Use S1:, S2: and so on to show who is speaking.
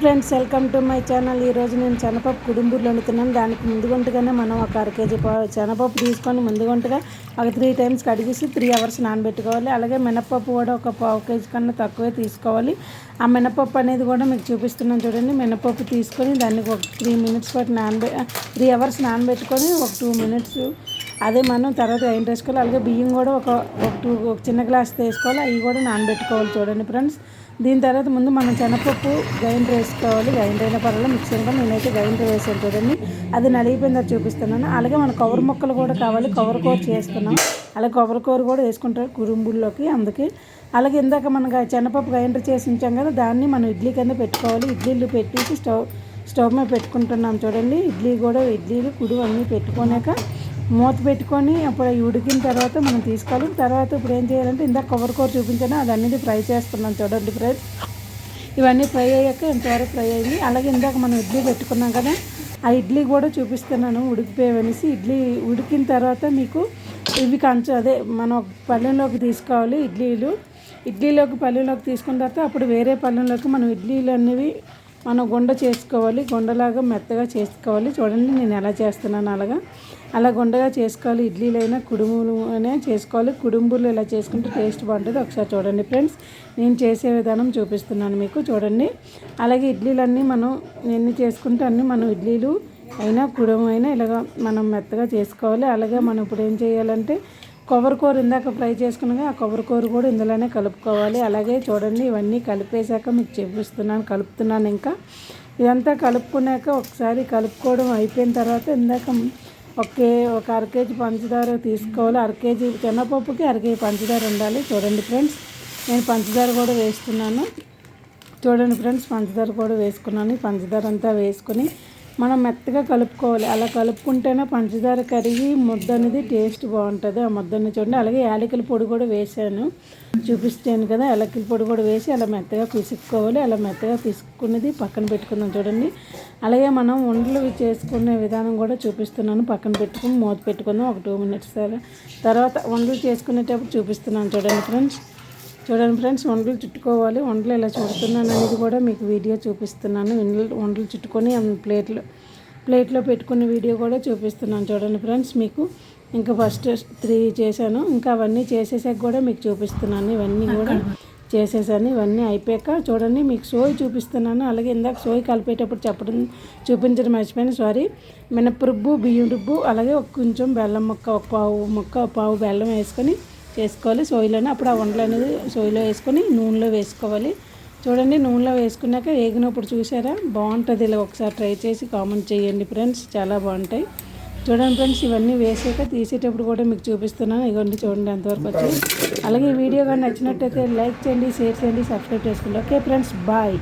S1: Friends welcome to my channel. ఈరోజు నేను శనపప్పు కుడుంబూరులో వండుతున్నాను దానికి ముందుగుంటగానే మనం ఒక అర కేజీ శనగపప్పు తీసుకొని ముందుగుంటగా ఒక త్రీ టైమ్స్ కడిగేసి త్రీ అవర్స్ నానబెట్టుకోవాలి. అలాగే మినపప్పు కూడా ఒక పావు కేజీ కన్నా తక్కువే తీసుకోవాలి. ఆ మినపప్పు అనేది కూడా మీకు చూపిస్తున్నాను చూడండి. మినపప్పు తీసుకొని దాన్ని ఒక త్రీ మినిట్స్ పాటు నానబె త్రీ అవర్స్ నానబెట్టుకొని ఒక టూ మినిట్స్ అదే మనం తర్వాత ఏం వేసుకోవాలి అలాగే బియ్యం కూడా ఒక ఒక టూ ఒక చిన్న గ్లాస్ తీసుకోవాలి. అవి కూడా నానబెట్టుకోవాలి చూడండి ఫ్రెండ్స్ దీని తర్వాత ముందు మనం శనగపప్పు గ్రైండర్ వేసుకోవాలి. గ్రైండర్ అయిన పర్వాలేదు మిక్సీ కూడా నేనైతే గ్రైండర్ వేసాను చూడండి. అది నలిగిపోయిందో చూపిస్తున్నాను. అలాగే మన కవర్ ముక్కలు కూడా కావాలి. కవర్ కూర చేస్తున్నాం. అలాగే కవర్ కూర కూడా వేసుకుంటారు కురుంబుల్లోకి అందుకే. అలాగే ఇందాక మనం శనగపప్పు గ్రైండర్ చేసి ఉంచాం కదా దాన్ని మనం ఇడ్లీ కింద పెట్టుకోవాలి. ఇడ్లీలు పెట్టేసి స్టవ్ స్టవ్ మీద పెట్టుకుంటున్నాం చూడండి. ఇడ్లీ కూడా ఇడ్లీలు కుడు అన్నీ పెట్టుకున్నాక మూత పెట్టుకొని అప్పుడు ఉడికిన తర్వాత మనం తీసుకోవాలి. తర్వాత ఇప్పుడు ఏం చేయాలంటే ఇందాక కొబ్బరి కూర చూపించాను. అది అన్నిటి ఫ్రై చేస్తున్నాం చూడండి ఫ్రెండ్స్. ఇవన్నీ ఫ్రై అయ్యాక ఇంతవరకు ఫ్రై అయింది. అలాగే ఇందాక మనం ఇడ్లీ పెట్టుకున్నాం కదా ఆ ఇడ్లీ కూడా చూపిస్తున్నాను ఉడికిపోయేవనేసి. ఇడ్లీ ఉడికిన తర్వాత మీకు ఇవి కంచు అదే మనం పళ్ళెంలోకి తీసుకోవాలి ఇడ్లీలు. ఇడ్లీలోకి పళ్ళెంలోకి తీసుకున్న తర్వాత అప్పుడు వేరే పళ్ళెంలోకి మనం ఇడ్లీలు అనేవి మనం గుండ చేసుకోవాలి గుండలాగా మెత్తగా చేసుకోవాలి. చూడండి నేను ఎలా చేస్తున్నాను అలాగా. అలా గుండగా చేసుకోవాలి ఇడ్లీలైనా కుడుములు అనే చేసుకోవాలి. కుడుంబులు ఇలా చేసుకుంటే టేస్ట్ బాగుంటుంది. ఒకసారి చూడండి ఫ్రెండ్స్ నేను చేసే విధానం చూపిస్తున్నాను మీకు. చూడండి అలాగే ఇడ్లీలన్నీ మనం ఎన్ని చేసుకుంటే అన్నీ మనం ఇడ్లీలు అయినా కుడుము అయినా ఇలాగ మనం మెత్తగా చేసుకోవాలి. అలాగే మనం ఇప్పుడు ఏం చేయాలంటే కొబ్బరికూర ఇందాక ఫ్రై చేసుకున్నాక ఆ కొబ్బరికూర కూడా ఇందులోనే కలుపుకోవాలి. అలాగే చూడండి ఇవన్నీ కలిపేశాక మీకు చూపిస్తున్నాను కలుపుతున్నాను ఇంకా. ఇదంతా కలుపుకున్నాక ఒకసారి కలుపుకోవడం అయిపోయిన తర్వాత ఇందాక ఒకే ఒక అర కేజీ పంచదార తీసుకోవాలి. అర కేజీ శనగపప్పుకి అర కేజీ పంచదార ఉండాలి. చూడండి ఫ్రెండ్స్ నేను పంచదార కూడా వేస్తున్నాను. చూడండి ఫ్రెండ్స్ పంచదార కూడా వేసుకున్నాను. పంచదార అంతా వేసుకుని మనం మెత్తగా కలుపుకోవాలి. అలా కలుపుకుంటేనే పంచదార కరిగి ముద్ద అనేది టేస్ట్ బాగుంటుంది. ఆ ముద్దని చూడండి. అలాగే యాలకుల పొడి కూడా వేసాను చూపిస్తాను కదా యాలకుల పొడి కూడా వేసి అలా మెత్తగా పిసుక్కోవాలి. అలా మెత్తగా పిసుక్కున్నది పక్కన పెట్టుకుందాం చూడండి. అలాగే మనం ఉండలు చేసుకునే విధానం కూడా చూపిస్తున్నాను. పక్కన పెట్టుకుని మూత పెట్టుకుందాం. ఒక టూ మినిట్స్ తర్వాత ఉండలు చేసుకునేటప్పుడు చూపిస్తున్నాను చూడండి ఫ్రెండ్స్. చూడండి ఫ్రెండ్స్ వంటలు చుట్టుకోవాలి. వంటలు ఎలా చుడుతున్నాను అనేది కూడా మీకు వీడియో చూపిస్తున్నాను. వంటలు చుట్టుకొని ప్లేట్లో ప్లేట్లో పెట్టుకున్న వీడియో కూడా చూపిస్తున్నాను చూడండి ఫ్రెండ్స్ మీకు. ఇంకా ఫస్ట్ త్రీ చేశాను. ఇంకా అవన్నీ చేసేసాక కూడా మీకు చూపిస్తున్నాను. ఇవన్నీ కూడా చేసేసాను. ఇవన్నీ అయిపోయాక చూడండి మీకు సోయి చూపిస్తున్నాను. అలాగే ఇందాక సోయి కలిపేటప్పుడు చెప్పడం చూపించడం మర్చిపోయాను. సారీ. మినపరుబ్బు బియ్యం రుబ్బు అలాగే కొంచెం బెల్లం ముక్క ఒక పావు ముక్క పావు బెల్లం వేసుకొని చేసుకోవాలి సోయిలోనే అప్పుడు ఆ వంటలు అనేది సోయిలో వేసుకొని నూనెలో వేసుకోవాలి. చూడండి నూనెలో వేసుకున్నాక వేగినప్పుడు చూసారా? బాగుంటుంది. ఇలా ఒకసారి ట్రై చేసి కామెంట్ చేయండి ఫ్రెండ్స్. చాలా బాగుంటాయి. చూడండి ఫ్రెండ్స్ ఇవన్నీ వేసాక తీసేటప్పుడు కూడా మీకు చూపిస్తున్నాను. ఇవన్నీ చూడండి ఎంతవరకు వచ్చి అలాగే వీడియో కానీ నచ్చినట్టయితే లైక్ చేయండి షేర్ చేయండి సబ్స్క్రైబ్ చేసుకోండి. Okay friends bye.